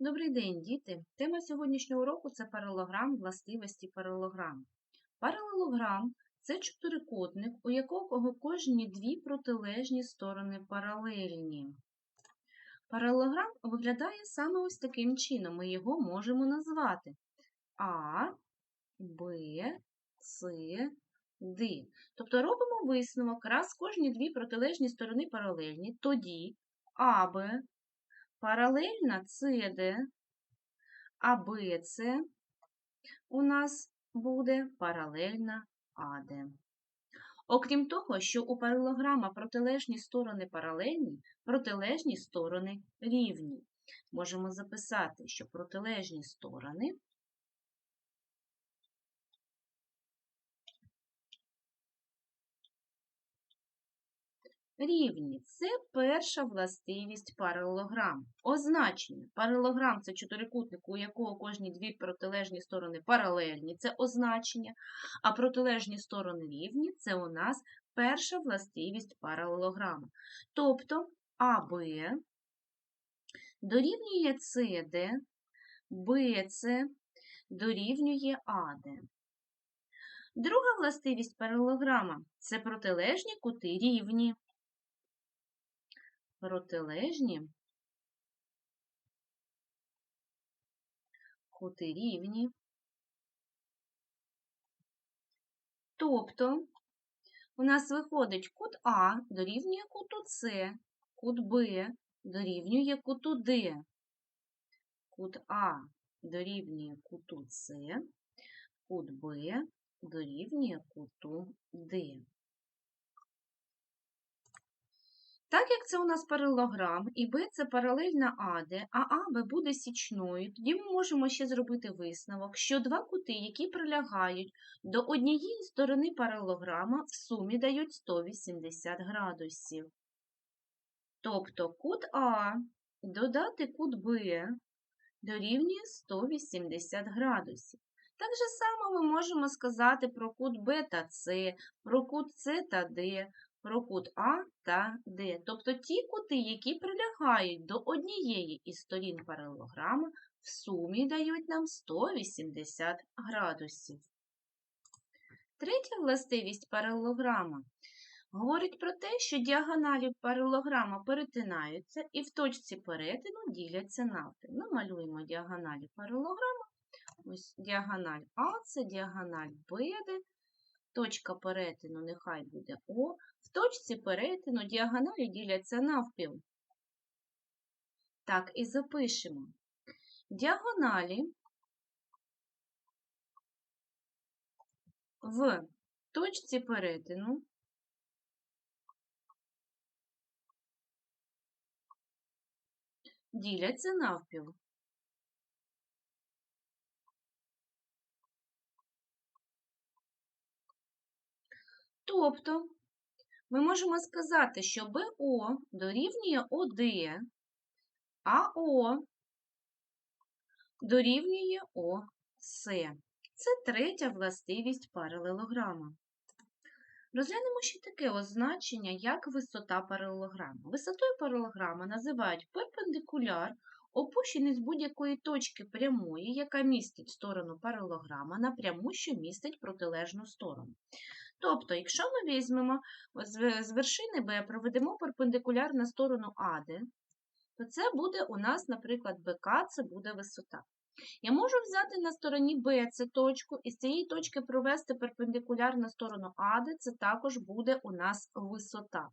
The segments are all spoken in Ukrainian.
Добрий день, діти! Тема сьогоднішнього уроку це паралелограм властивості паралелограм. Паралелограм це чотирикутник, у якого кожні дві протилежні сторони паралельні. Паралелограм виглядає саме ось таким чином. Ми його можемо назвати А, Б, С, Д. Тобто робимо висновок, раз кожні дві протилежні сторони паралельні, тоді АБ паралельна CD, а BC у нас буде паралельна AD. Окрім того, що у паралограма протилежні сторони паралельні, протилежні сторони рівні. Можемо записати, що протилежні сторони Рівні це перша властивість паралелограм. Означення. Паралелограм це чотирикутник, у якого кожні дві протилежні сторони паралельні, це означення, а протилежні сторони рівні це у нас перша властивість паралелограма. Тобто АБ дорівнює СД, БЦ дорівнює АД. Друга властивість паралелограма це протилежні кути рівні протилежні, кути рівні. Тобто у нас виходить кут А дорівнює куту С, кут Б дорівнює куту Д. Кут А дорівнює куту С, кут Б дорівнює куту Д. Так як це у нас паралелограм, і Б це паралельна АД, а АБ буде січною, тоді ми можемо ще зробити висновок, що два кути, які прилягають до однієї сторони паралелограма, в сумі дають 180 градусів. Тобто кут А додати кут Б дорівнює 180 градусів. Так же само ми можемо сказати про кут Б та С, про кут С та Д, про кут А та Д. Тобто ті кути, які прилягають до однієї із сторін паралелограма, в сумі дають нам 180 градусів. Третя властивість паралелограма говорить про те, що діагоналі паралелограма перетинаються і в точці перетину діляться навпіл. Ми малюємо діагоналі паралелограма. Ось діагональ А, це діагональ БД, точка перетину нехай буде О, в точці перетину діагоналі діляться навпіл. Так, і запишемо. Діагоналі в точці перетину діляться навпіл. Тобто ми можемо сказати, що БО дорівнює ОД, а О дорівнює ОС. Це третя властивість паралелограма. Розглянемо ще таке означення, як висота паралелограма. Висотою паралелограма називають перпендикуляр, опущений з будь-якої точки прямої, яка містить сторону паралелограма, на пряму, що містить протилежну сторону. Тобто, якщо ми візьмемо з вершини Б, проведемо перпендикуляр на сторону АД, то це буде у нас, наприклад, БК це буде висота. Я можу взяти на стороні Б цю точку, і з цієї точки провести перпендикуляр на сторону АД, це також буде у нас висота.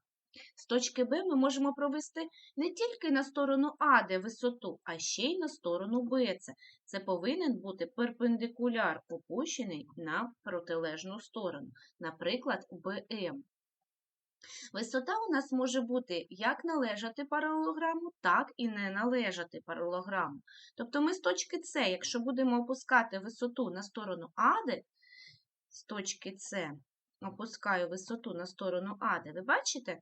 З точки Б ми можемо провести не тільки на сторону АД висоту, а ще й на сторону БЦ. Це повинен бути перпендикуляр, опущений на протилежну сторону, наприклад, БМ. Висота у нас може бути як належати паралелограму, так і не належати паралелограму. Тобто ми з точки С, якщо будемо опускати висоту на сторону АД, з точки С опускаю висоту на сторону АД, ви бачите,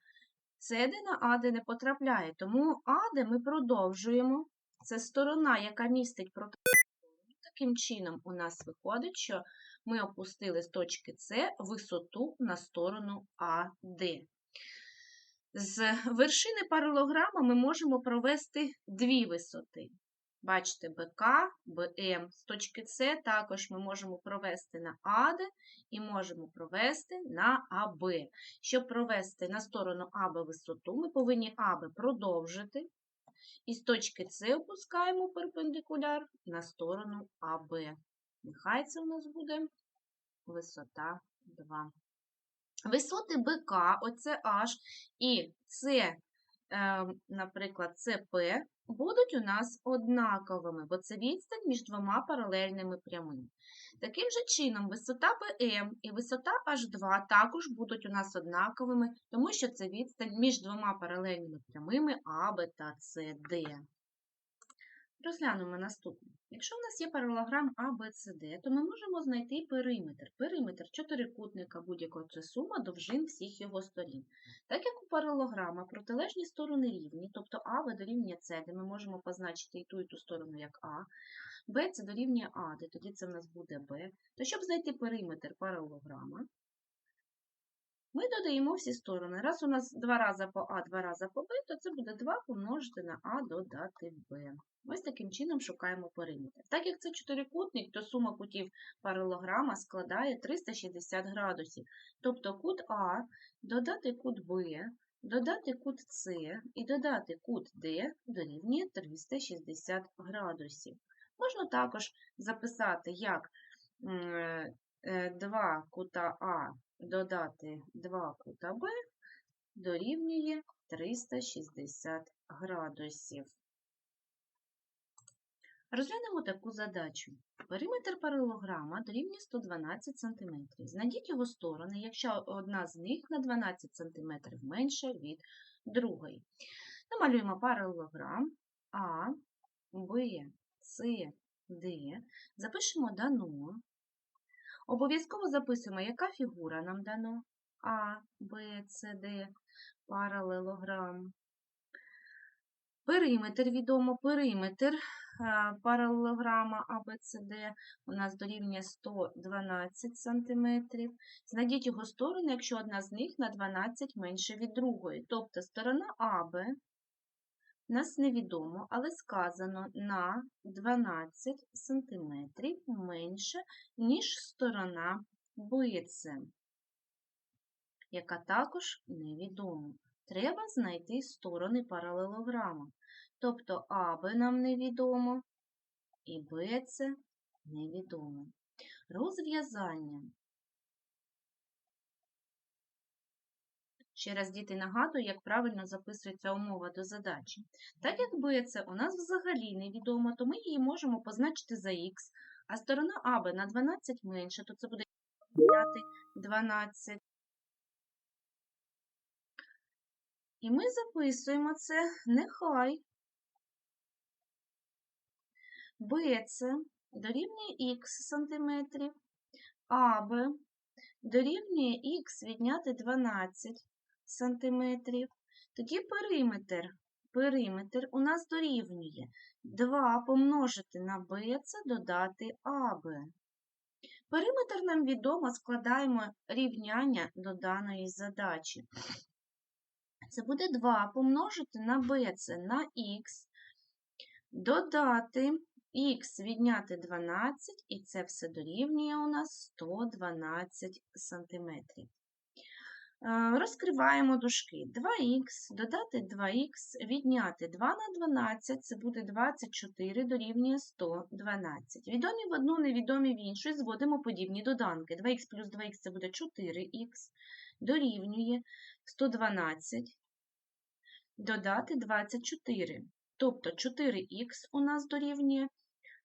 СД на АД не потрапляє, тому Аде ми продовжуємо. Це сторона, яка містить протилежну. Таким чином, у нас виходить, що ми опустили з точки С висоту на сторону АД. З вершини паралограма ми можемо провести дві висоти. Бачите, БК, БМ. З точки С також ми можемо провести на АД і можемо провести на АБ. Щоб провести на сторону АБ висоту, ми повинні АБ продовжити. І з точки С опускаємо перпендикуляр на сторону АБ. Нехай це у нас буде висота 2. Висоти БК, оце H, і С, наприклад, СП, будуть у нас однаковими, бо це відстань між двома паралельними прямими. Таким же чином, висота BM і висота H2 також будуть у нас однаковими, тому що це відстань між двома паралельними прямими АБ та СД. Розглянемо наступне. Якщо в нас є паралограм ABCD, то ми можемо знайти периметр. Периметр чотирикутника будь-якого це сума довжин всіх його сторін. Так як у паралограма протилежні сторони рівні, тобто АВ дорівнює С, де ми можемо позначити і ту, і ту сторону як А, Б це дорівнює А, де тоді це в нас буде Б, то щоб знайти периметр паралограма, ми додаємо всі сторони. Раз у нас два рази по А, два рази по Б, то це буде 2 помножити на А додати Б. Ось таким чином шукаємо периметр. Так як це чотирикутник, то сума кутів паралограма складає 360 градусів. Тобто кут А додати кут Б, додати кут С і додати кут Д дорівнює 360 градусів. Можна також записати як 2 кута А додати 2 кута Б дорівнює 360 градусів. Розглянемо таку задачу. Периметр паралограма дорівнює 112 см. Знайдіть його сторони, якщо одна з них на 12 см менша від другої. Намалюємо паралограм А, Б, С, Д. Запишемо дано. Обов'язково записуємо, яка фігура нам дано. А, Б, С, Д, паралелограм. Периметр відомо, периметр паралелограма ABCD у нас дорівнює 112 см. Знайдіть його сторони, якщо одна з них на 12 менше від другої. Тобто сторона АБ нас невідомо, але сказано на 12 см менше, ніж сторона БЦ, яка також невідома. Треба знайти сторони паралелограма. Тобто АБ нам невідомо і БЦ невідомо. Розв'язання. Ще раз діти нагадую, як правильно записується умова до задачі. Так як БЦ у нас взагалі невідомо, то ми її можемо позначити за х, а сторона АБ на 12 менше, то це буде 12. І ми записуємо це нехай БЦ дорівнює х сантиметрів, АБ дорівнює х відняти 12 сантиметрів. Тоді периметр периметр у нас дорівнює 2 помножити на БЦ додати АБ. Периметр нам відомо, складаємо рівняння до даної задачі. Це буде 2 помножити на БЦ на х, додати х відняти 12, і це все дорівнює у нас 112 см. Розкриваємо дужки. 2х, додати 2х, відняти 2 на 12, це буде 24 дорівнює 112. Відомі в одну, невідомі в іншу, зводимо подібні доданки. 2х плюс 2х це буде 4х, дорівнює 112, додати 24. Тобто 4х у нас дорівнює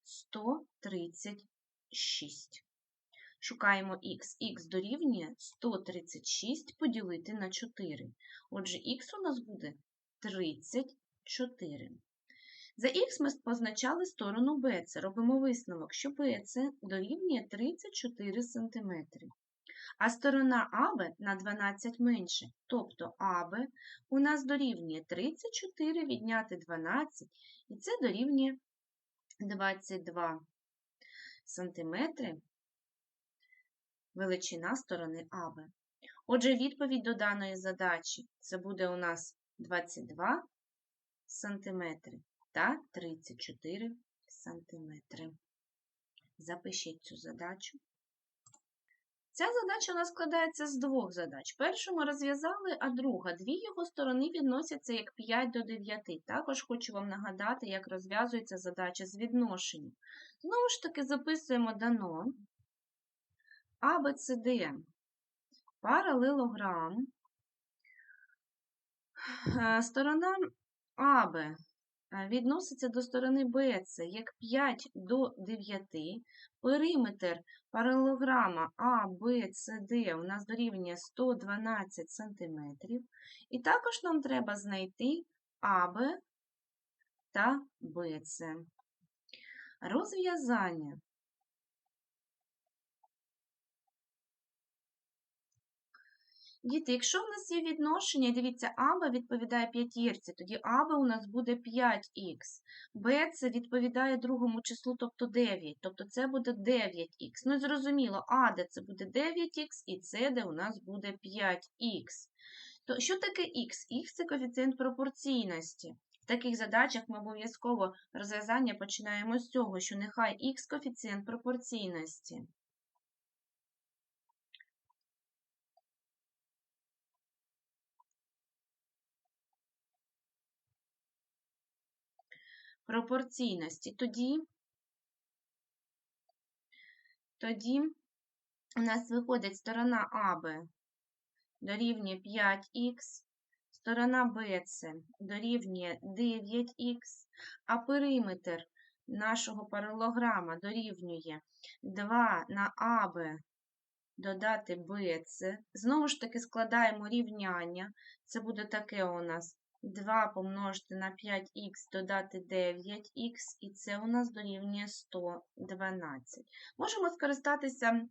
136. Шукаємо х. х дорівнює 136 поділити на 4. Отже, х у нас буде 34. За х ми позначали сторону BC. Робимо висновок, що BC дорівнює 34 см. А сторона АБ на 12 менше. Тобто АБ у нас дорівнює 34 відняти 12, і це дорівнює 22 сантиметри величина сторони АБ. Отже, відповідь до даної задачі це буде у нас 22 сантиметри та 34 сантиметри. Запишіть цю задачу. Ця задача у нас складається з двох задач. Першу ми розв'язали, а друга. Дві його сторони відносяться як 5 до 9. Також хочу вам нагадати, як розв'язується задача з відношенням. Знову ж таки, записуємо дано А, Б, С, Д. Паралелограм. Е, Сторона АБ відноситься до сторони БЦ як 5 до 9. Периметр паралелограма А, Б, С, Д у нас дорівнює 112 см. І також нам треба знайти АБ та БЦ. Розв'язання. Діти, якщо в нас є відношення, дивіться, АБ відповідає п'ятірці, тоді АБ у нас буде 5х. БЦ відповідає другому числу, тобто 9, тобто це буде 9х. Ну, зрозуміло, АД це буде 9х і СД у нас буде 5х. То що таке х? Х це коефіцієнт пропорційності. В таких задачах ми обов'язково розв'язання починаємо з цього, що нехай х коефіцієнт пропорційності. Пропорційності. Тоді, тоді у нас виходить сторона АБ дорівнює 5х, сторона БЦ дорівнює 9х, а периметр нашого паралограма дорівнює 2 на АБ додати БЦ. Знову ж таки складаємо рівняння. Це буде таке у нас 2 помножити на 5х додати 9х, і це у нас дорівнює 112. Можемо скористатися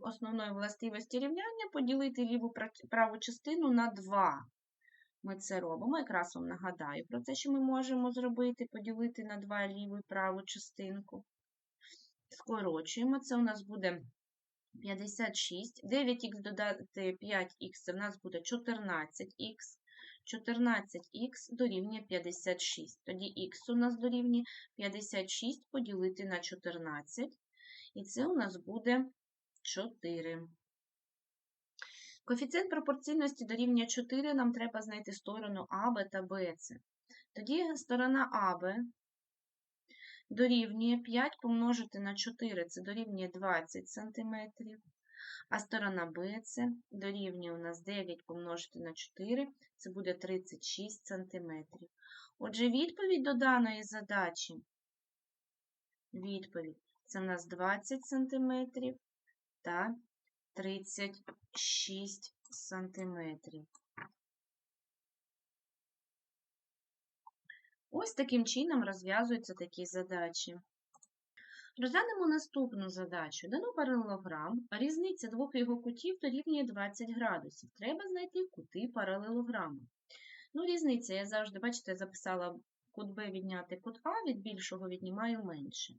основною властивості рівняння, поділити ліву праву частину на 2. Ми це робимо. Якраз вам нагадаю про те, що ми можемо зробити, поділити на 2 ліву і праву частинку. Скорочуємо, це у нас буде 56. 9х додати 5х, це в нас буде 14х. 14х дорівнює 56. Тоді х у нас дорівнює 56 поділити на 14, і це у нас буде 4. Коефіцієнт пропорційності дорівнює 4, нам треба знайти сторону АБ та БЦ. Тоді сторона АБ дорівнює 5 помножити на 4, це дорівнює 20 см. А сторона БЦ дорівнює у нас 9 помножити на 4, це буде 36 см. Отже, відповідь до даної задачі. Відповідь це у нас 20 см та 36 см. Ось таким чином розв'язуються такі задачі. Розглянемо наступну задачу. Дано паралелограм, різниця двох його кутів дорівнює 20 градусів. Треба знайти кути паралелограму. Ну, різниця, я завжди, бачите, записала кут Б відняти кут А, від більшого віднімаю менше.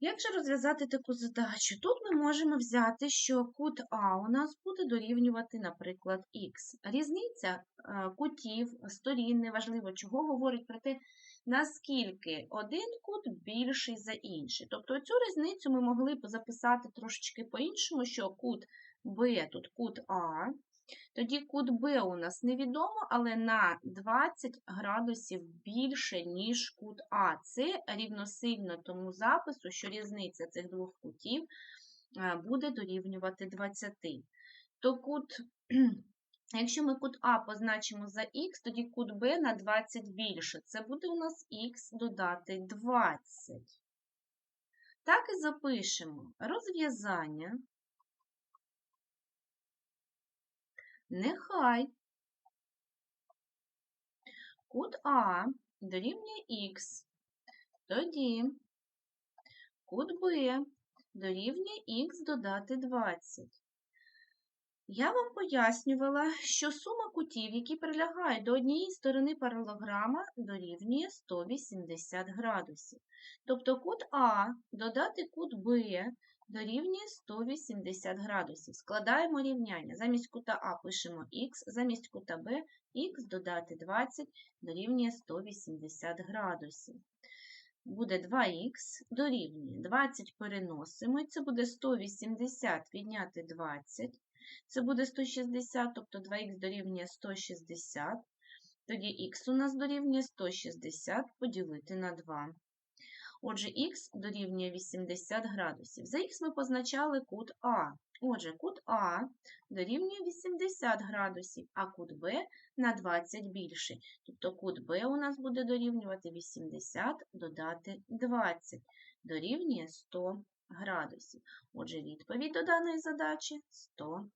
Як же розв'язати таку задачу? Тут ми можемо взяти, що кут А у нас буде дорівнювати, наприклад, х. Різниця е, кутів, сторін, неважливо, чого говорить про те, наскільки один кут більший за інший. Тобто цю різницю ми могли б записати трошечки по-іншому, що кут Б тут кут А. Тоді кут Б у нас невідомо, але на 20 градусів більше, ніж кут А. Це рівносильно тому запису, що різниця цих двох кутів е, буде дорівнювати 20. То кут Якщо ми кут А позначимо за х, тоді кут Б на 20 більше. Це буде у нас х додати 20. Так і запишемо розв'язання. Нехай кут А дорівнює х, тоді кут Б дорівнює х додати 20. Я вам пояснювала, що сума кутів, які прилягають до однієї сторони паралограма, дорівнює 180 градусів. Тобто кут А додати кут Б дорівнює 180 градусів. Складаємо рівняння. Замість кута А пишемо х, замість кута Б х додати 20 дорівнює 180 градусів. буде 2х дорівнює 20 переносимо, і це буде 180 відняти 20. Це буде 160, тобто 2х дорівнює 160. Тоді х у нас дорівнює 160 поділити на 2. Отже, х дорівнює 80 градусів. За х ми позначали кут А. Отже, кут А дорівнює 80 градусів, а кут Б на 20 більший. Тобто кут Б у нас буде дорівнювати 80 додати 20, дорівнює 100 градусів. Отже, відповідь до даної задачі 100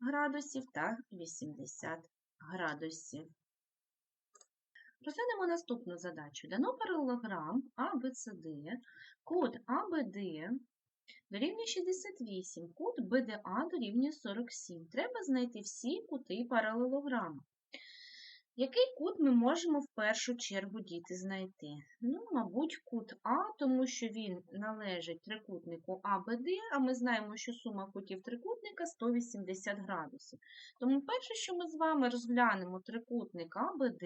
градусів та 80 градусів. Розглянемо наступну задачу. Дано паралелограм ABCD, кут ABD дорівнює 68, кут BDA дорівнює 47. Треба знайти всі кути паралелограма. Який кут ми можемо в першу чергу діти знайти? Ну, мабуть, кут А, тому що він належить трикутнику АБД, а ми знаємо, що сума кутів трикутника 180 градусів. Тому перше, що ми з вами розглянемо трикутник АБД,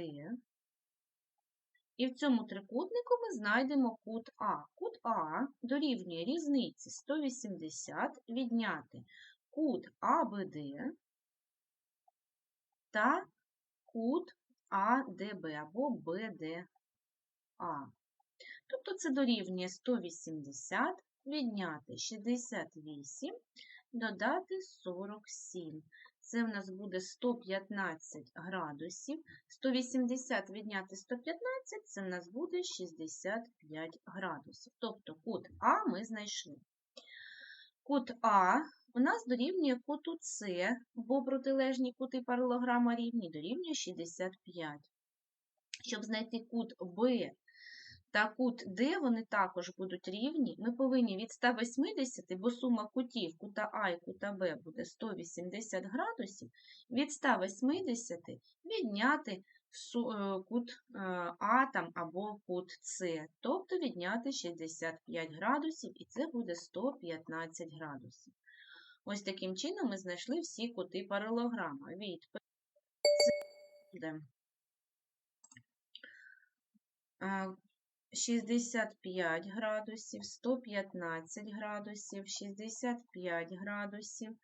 і в цьому трикутнику ми знайдемо кут А. Кут А дорівнює різниці 180 відняти кут АБД та кут АДБ або БДА. Тобто це дорівнює 180 відняти 68, додати 47. Це в нас буде 115 градусів. 180 відняти 115 це в нас буде 65 градусів. Тобто кут А ми знайшли. Кут А у нас дорівнює куту С, бо протилежні кути паралограма рівні дорівнює 65. Щоб знайти кут Б та кут Д, вони також будуть рівні. Ми повинні від 180, бо сума кутів кута А і кута Б буде 180 градусів, від 180 відняти кут А там, або кут С, тобто відняти 65 градусів, і це буде 115 градусів. Ось таким чином ми знайшли всі кути паралограма. Відповідь буде 65 градусів, 115 градусів, 65 градусів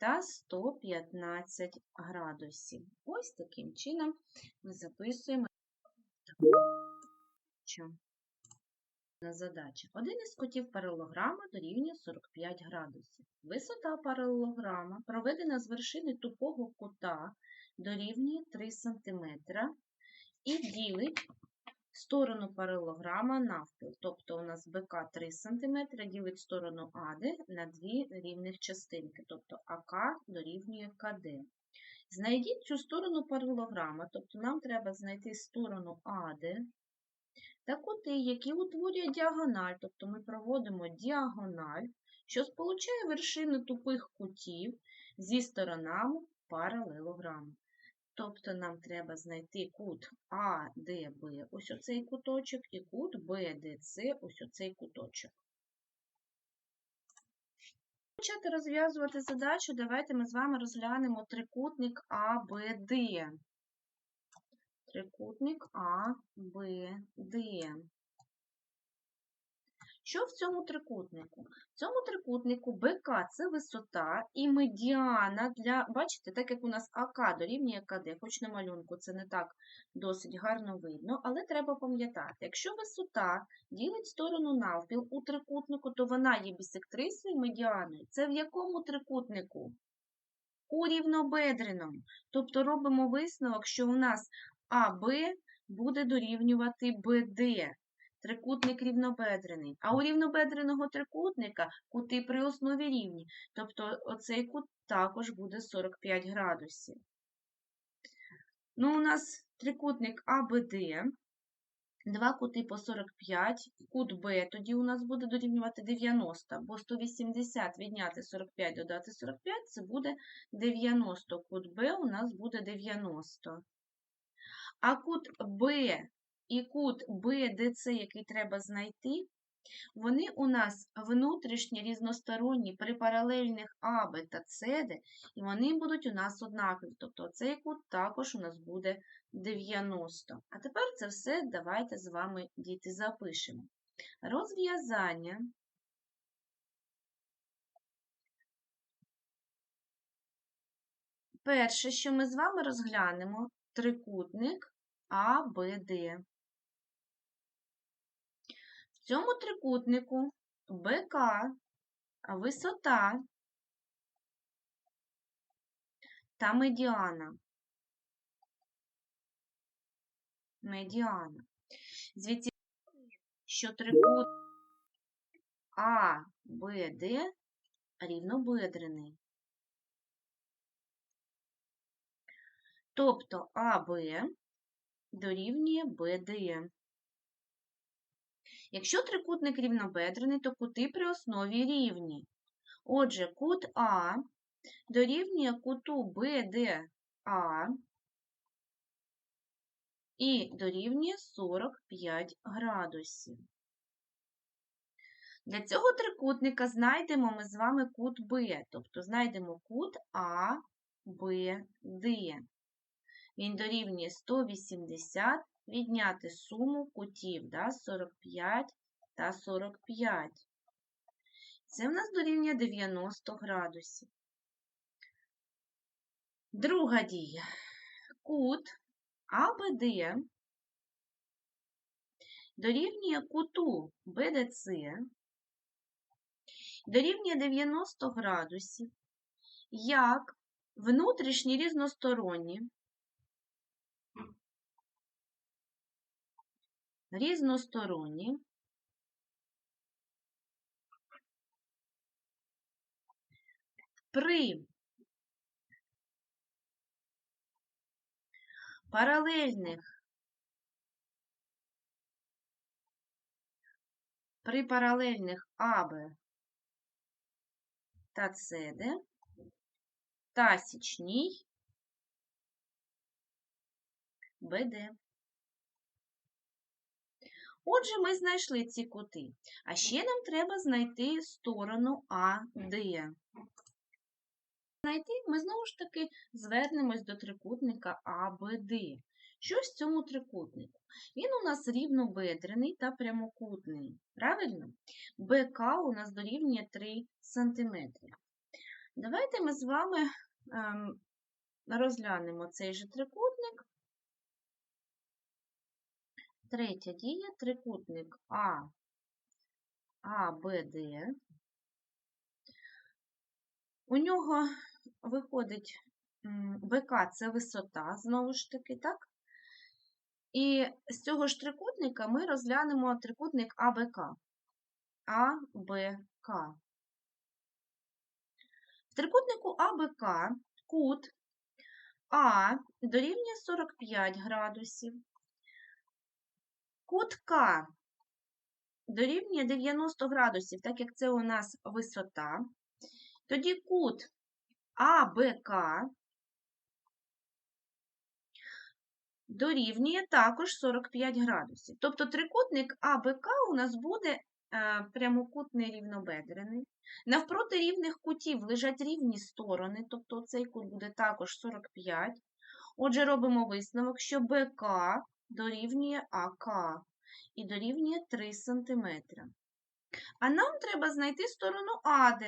та 115 градусів. Ось таким чином ми записуємо на задачі. Один із кутів паралограма дорівнює 45 градусів. Висота паралелограма, проведена з вершини тупого кута, дорівнює 3 см і ділить сторону паралелограма навпіл. Тобто у нас БК 3 см ділить сторону АД на дві рівних частинки, тобто АК дорівнює КД. Знайдіть цю сторону паралелограма, тобто нам треба знайти сторону АД та кути, які утворюють діагональ, тобто ми проводимо діагональ, що сполучає вершини тупих кутів зі сторонами паралелограму. Тобто нам треба знайти кут АДБ, ось оцей куточок, і кут БДЦ, ось оцей куточок. Почати розв'язувати задачу, давайте ми з вами розглянемо трикутник АБД. Трикутник АБД. Що в цьому трикутнику? В цьому трикутнику БК це висота і медіана для, бачите, так як у нас АК дорівнює КД, хоч на малюнку це не так досить гарно видно, але треба пам'ятати, якщо висота ділить сторону навпіл у трикутнику, то вона є бісектрисою медіаною. Це в якому трикутнику? У рівнобедреному. Тобто робимо висновок, що у нас АБ буде дорівнювати БД трикутник рівнобедрений. А у рівнобедреного трикутника кути при основі рівні. Тобто оцей кут також буде 45 градусів. Ну, у нас трикутник АБД, два кути по 45, кут Б, тоді у нас буде дорівнювати 90, бо 180 відняти 45 додати 45 це буде 90. Кут Б у нас буде 90. А кут Б і кут BDC, який треба знайти, вони у нас внутрішні різносторонні при паралельних АБ та СД, і вони будуть у нас однакові. Тобто цей кут також у нас буде 90. А тепер це все давайте з вами, діти, запишемо. Розв'язання Перше, що ми з вами розглянемо, трикутник АБД. В цьому трикутнику БК висота та медіана. Медіана. Звідси, що трикутник АБД рівнобедрений. Тобто АБ дорівнює БД. Якщо трикутник рівнобедрений, то кути при основі рівні. Отже, кут А дорівнює куту БДА і дорівнює 45 градусів. Для цього трикутника знайдемо ми з вами кут Б, тобто знайдемо кут А, Б, Д. Він дорівнює 180, відняти суму кутів да, 45 та 45. Це в нас дорівнює 90 градусів. Друга дія. Кут АБД дорівнює куту БДЦ, дорівнює 90 градусів, як внутрішні різносторонні різносторонні при паралельних при паралельних АБ та СД та січній БД. Отже, ми знайшли ці кути. А ще нам треба знайти сторону АД. Знайти ми знову ж таки звернемось до трикутника АБД. Що ж в цьому трикутнику? Він у нас рівнобедрений та прямокутний. Правильно? БК у нас дорівнює 3 см. Давайте ми з вами ем, розглянемо цей же трикутник. Третя дія трикутник А, АБД. У нього виходить БК це висота, знову ж таки, так? І з цього ж трикутника ми розглянемо трикутник АБК. АБК. В трикутнику АБК кут А дорівнює 45 градусів. Кут К дорівнює 90 градусів, так як це у нас висота. Тоді кут АБК дорівнює також 45 градусів. Тобто трикутник АБК у нас буде е, прямокутний рівнобедрений. Навпроти рівних кутів лежать рівні сторони, тобто цей кут буде також 45. Отже, робимо висновок, що БК дорівнює АК і дорівнює 3 см. А нам треба знайти сторону АД.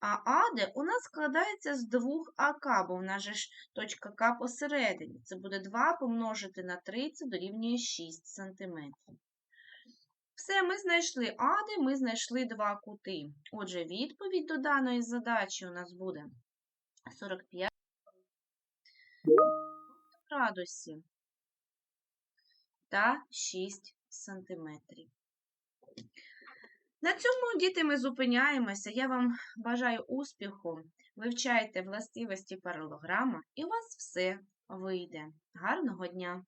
А АД у нас складається з двох АК, бо в нас же ж точка К посередині. Це буде 2 помножити на 3, це дорівнює 6 см. Все, ми знайшли АД, ми знайшли два кути. Отже, відповідь до даної задачі у нас буде 45 градусів та 6 сантиметрів. На цьому, діти, ми зупиняємося. Я вам бажаю успіху. Вивчайте властивості паралограма, і у вас все вийде. Гарного дня!